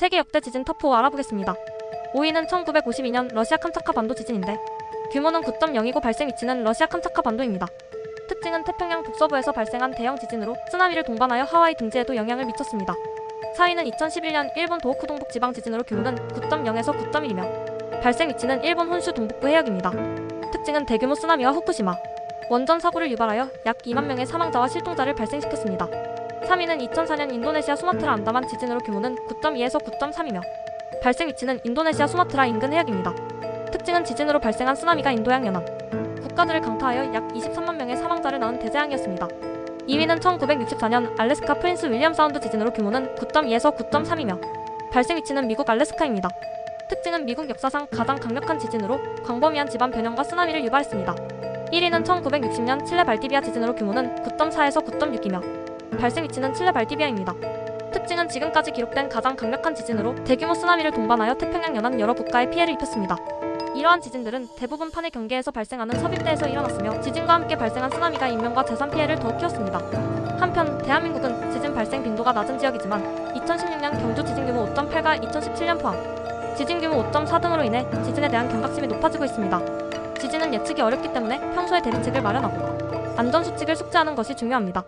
세계 역대 지진 톱4 알아보겠습니다. 5위는 1952년 러시아 캄차카 반도 지진인데 규모는 9.0이고 발생 위치는 러시아 캄차카 반도입니다. 특징은 태평양 북서부에서 발생한 대형 지진으로 쓰나미를 동반하여 하와이 등지에도 영향을 미쳤습니다. 4위는 2011년 일본 도호쿠 동북 지방 지진으로 규모는 9.0에서 9.1이며 발생 위치는 일본 혼슈 동북부 해역입니다. 특징은 대규모 쓰나미와 후쿠시마, 원전 사고를 유발하여 약 2만 명의 사망자와 실종자를 발생시켰습니다. 3위는 2004년 인도네시아 수마트라 안다만 지진으로 규모는 9.2에서 9.3이며 발생 위치는 인도네시아 수마트라 인근 해역입니다. 특징은 지진으로 발생한 쓰나미가 인도양 연안 국가들을 강타하여 약 23만 명의 사망자를 낳은 대재앙이었습니다. 2위는 1964년 알래스카 프린스 윌리엄 사운드 지진으로 규모는 9.2에서 9.3이며 발생 위치는 미국 알래스카입니다. 특징은 미국 역사상 가장 강력한 지진으로 광범위한 지반 변형과 쓰나미를 유발했습니다. 1위는 1960년 칠레 발디비아 지진으로 규모는 9.4에서 9.6이며 발생 위치는 칠레 발디비아입니다. 특징은 지금까지 기록된 가장 강력한 지진으로 대규모 쓰나미를 동반하여 태평양 연안 여러 국가에 피해를 입혔습니다. 이러한 지진들은 대부분 판의 경계에서 발생하는 섭입대에서 일어났으며 지진과 함께 발생한 쓰나미가 인명과 재산 피해를 더욱 키웠습니다. 한편 대한민국은 지진 발생 빈도가 낮은 지역이지만 2016년 경주 지진 규모 5.8과 2017년 포함 지진 규모 5.4 등으로 인해 지진에 대한 경각심이 높아지고 있습니다. 지진은 예측이 어렵기 때문에 평소에 대비책을 마련하고 안전 수칙을 숙지하는 것이 중요합니다.